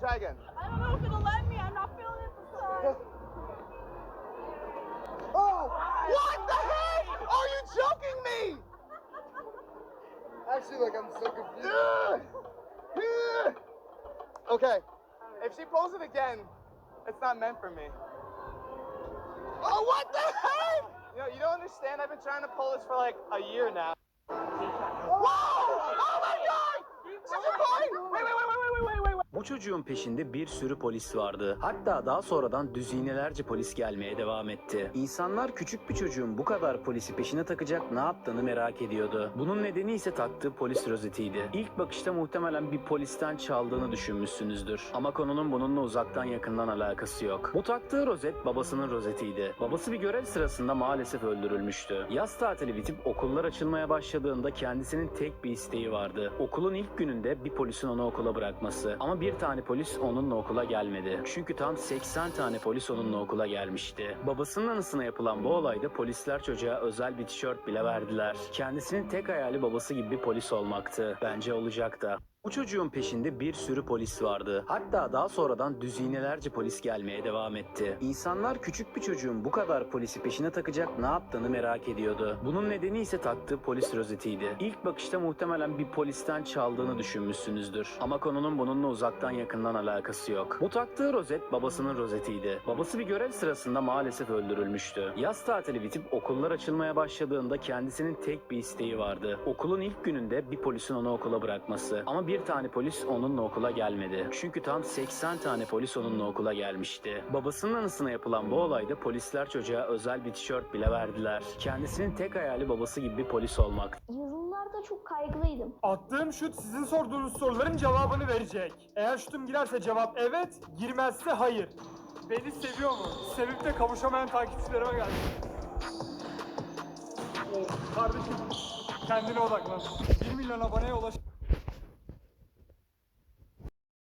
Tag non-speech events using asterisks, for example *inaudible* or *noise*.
try again. I don't know if it'll let me. I'm not feeling it this *laughs* time. Oh! What the heck? Are you joking me? *laughs* Actually, like, I'm so confused. Ugh. *sighs* Ugh. okay. If she pulls it again, it's not meant for me. Oh, what the heck? You know, you don't understand. I've been trying to pull this for like a year now. Bu çocuğun peşinde bir sürü polis vardı. Hatta daha sonradan düzinelerce polis gelmeye devam etti. İnsanlar küçük bir çocuğun bu kadar polisi peşine takacak ne yaptığını merak ediyordu. Bunun nedeni ise taktığı polis rozetiydi. İlk bakışta muhtemelen bir polisten çaldığını düşünmüşsünüzdür. Ama konunun bununla uzaktan yakından alakası yok. Bu taktığı rozet babasının rozetiydi. Babası bir görev sırasında maalesef öldürülmüştü. Yaz tatili bitip okullar açılmaya başladığında kendisinin tek bir isteği vardı. Okulun ilk gününde bir polisin onu okula bırakması. Ama bir tane polis onunla okula gelmedi. Çünkü tam 80 tane polis onunla okula gelmişti. Babasının anısına yapılan bu olayda polisler çocuğa özel bir tişört bile verdiler. Kendisinin tek hayali babası gibi bir polis olmaktı. Bence olacak da. Bu çocuğun peşinde bir sürü polis vardı. Hatta daha sonradan düzinelerce polis gelmeye devam etti. İnsanlar küçük bir çocuğun bu kadar polisi peşine takacak ne yaptığını merak ediyordu. Bunun nedeni ise taktığı polis rozetiydi. İlk bakışta muhtemelen bir polisten çaldığını düşünmüşsünüzdür. Ama konunun bununla uzaktan yakından alakası yok. Bu taktığı rozet babasının rozetiydi. Babası bir görev sırasında maalesef öldürülmüştü. Yaz tatili bitip okullar açılmaya başladığında kendisinin tek bir isteği vardı. Okulun ilk gününde bir polisin onu okula bırakması. Ama bir tane polis onunla okula gelmedi. Çünkü tam 80 tane polis onunla okula gelmişti. Babasının anısına yapılan bu olayda polisler çocuğa özel bir tişört bile verdiler. Kendisinin tek hayali babası gibi bir polis olmak. Yazılılarda çok kaygılıydım. Attığım şut sizin sorduğunuz soruların cevabını verecek. Eğer şutum girerse cevap evet, girmezse hayır. Beni seviyor mu? Sevip de kavuşamayan takipçilerime geldi. Kardeşim kendine odaklan. 1 milyon aboneye ulaş.